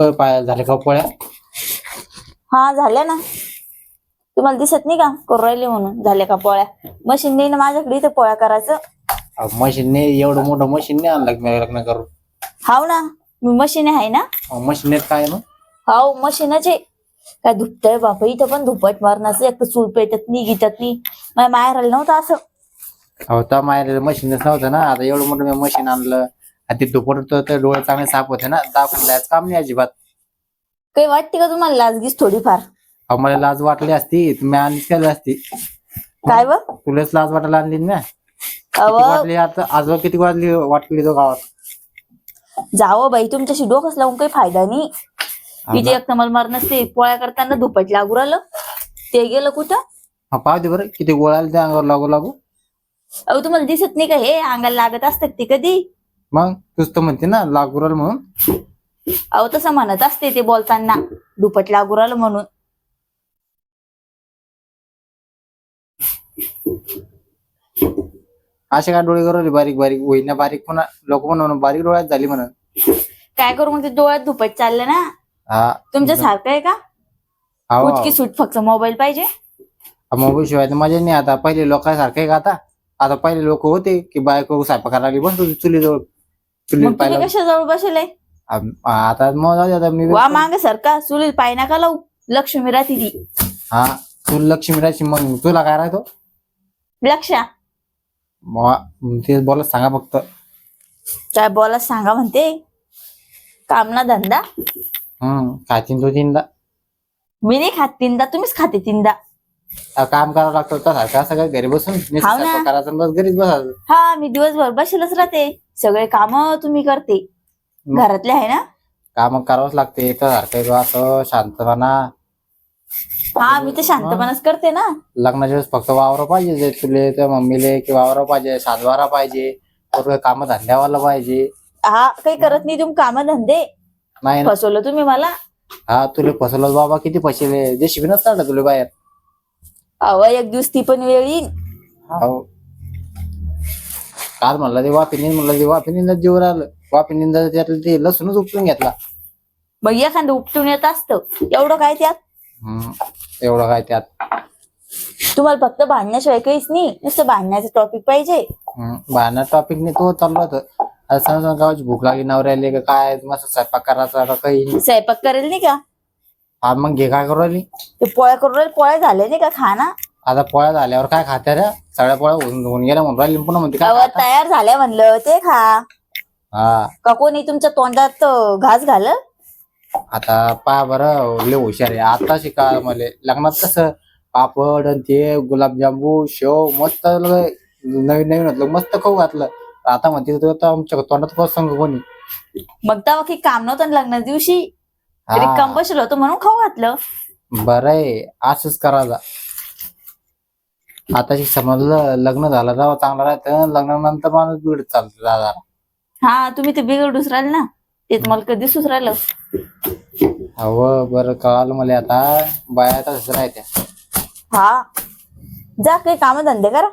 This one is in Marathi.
अ, पाय झाले का पोळ्या? हा झाल्या ना. तुम्हाला दिसत नाही का? करू राहिले म्हणून. झाल्या का पोळ्या? मशीन नाही ना माझ्याकडे इथं पोळ्या करायचं. अहो, मशीनने एवढं मोठं मशीनने आणलं मी लग्न करून? हाव ना. मी मशीन आहे ना. अहो, मशीनेत काय ना हाव मशीनच आहे. काय धुपतय बापा इथं पण धुपट मारण्याचं. एक तर चूल पेटत नाही गिटत नाही. माझ्या नव्हतं असं. अहो तर माहेर मशीनच नव्हतं ना. आता एवढं मोठं मी मशीन आणलं. आणि ते दुपट तर डोळे चांगले साफ होते ना. दाखवून काम नाही अजिबात. काही वाटते का तुम्हाला लाजगीच थोडीफार? अहो मला लाज वाटली असती. तुम्ही आणलीच केली असती. काय व? तुलाच लाज वाटायला आणली ना. किती अव वाटली आता? आजोबा किती वाजली वाटली तो गावात? जावं बाई तुमच्याशी डोकंच लावून काही फायदा नाही. इथे एक मला मरण नसते पोळ्या करताना धुपट लागू राहिलं. ते गेलं कुठं? हा पाहू दे बरं. किती गोळाला त्या अंगावर लागू लागू. अहो तुम्हाला दिसत नाही का हे? अंगाला लागत असतात ते कधी? मग तूच तर म्हणते ना लागू राहिलं म्हणून. अहो तसं म्हणत असते ते बोलताना दुपट लागू राहिलं म्हणून. असे काय डोळे करवले बारीक बारीक होईना बारीक पुन्हा लोक म्हणून बारीक डोळ्यात झाली म्हणून. काय करू मग ते डोळ्यात धुपट चाललं ना? हा. तुमच्या सारखं आहे का? उचकी सुट फक्त मोबाईल पाहिजे. मोबाईल शिवाय तर मजा नाही. आता पहिले लोकांसारखे का आता? आता पहिले लोक होते की बायको स्वयंपाक करायला बस चुलीजवळ चुली मग तुम्ही पाहिलं कशा जवळ बसले आता मग जाऊ दे आता मी वा माग सरका चुलीत पाय नका लावू लक्ष्मी राहते ती. हा तू लक्ष्मी राशी मग तुला काय राहतो? लक्षा. मग ते बोलत सांगा फक्त. काय बोला सांगा म्हणते? काम ना धंदा? हम्म खातीन तू तीनदा. मी नाही खात तीनदा तुम्हीच खाते तीनदा. काम करावं लागतं तर सारखं काय घरी बसून नुसतं हाव ना. स्वयंपाक करायचं आणि बस घरीच बसायचं. हा मी दिवसभर बसेलच राहते. सगळे काम तुम्ही करते. मग? घरातले आहे ना? काम करावंच लागते. तर असं शांतपणा. हा मी तर शांतपणाच करते ना. लग्नाच्या वेळेस फक्त वावर पाहिजे जे तुले त्या मम्मीले की वावर पाहिजे सातबारा पाहिजे. काम धंद्यावाला पाहिजे. हा काही करत नाही तुम्ही काम धंदे. नाही ना. फसवलं तुम्ही मला. हा तुले फसवलं बाबा किती फसले जे शिकणच काढलं तुला बाहेर. अव एक दिवस ती पण वेळ येईन. हो काल म्हणलं ते वापिनी म्हणलं ते वापिनीला जीव राहिलं वापिनीला त्यातलं ते लसूणच उपटून घेतला. मग एखादं उपटून येत असतं. एवढं काय त्यात? हम्म, एवढं काय त्यात? तुम्हाला फक्त भांडण्याशिवाय काहीच नाही. नुसतं भांडण्याचं टॉपिक पाहिजे. बाहेर टॉपिक नाही तो चाललो होतं. आता गावाची भूक लागली नवऱ्याले का काय मस्त स्वयंपाक करायचा का काही स्वयंपाक करेल नाही का? हा मग घे काय करू राहिली? ते पोळ्या करून राहिले पोळ्या झाले नाही का खाना? आता पोळ्या झाल्यावर काय खात्या रे सगळ्या पोळ्या होऊन होऊन गेल्या म्हणून राहिली पुन्हा म्हणते काय खाता? तयार झाल्या म्हणलं ते खा. हा. का कोणी तुमच्या तोंडात अं, घास घाल आता पहा बरं लय हुशार आहे. आता शिका मला. लग्नात कसं पापड आणि ते गुलाबजामू शेव मस्त नवीन नवीन होतं. मस्त खाऊ घातलं. आता म्हणते तो आता आमच्या तोंडात कसं सांगू कोणी? मग तेव्हा काही काम नव्हतं ना लग्नाच्या दिवशी? तरी हा, कम बसलो होतो म्हणून खाऊ घातलं. बरं आहे असंच करायला. आता समजलं लग्न झालं तेव्हा चांगलं राहतं लग्नानंतर माणूस बिघडत चालतं दादा हा तुम्ही ते बिघडूच राहिले ना तेच मला कधी दिसूच राहिलं. हवं बरं कळालं मला आता बाया तसंच राहत्या. हा. जा काही काम धंदे करा.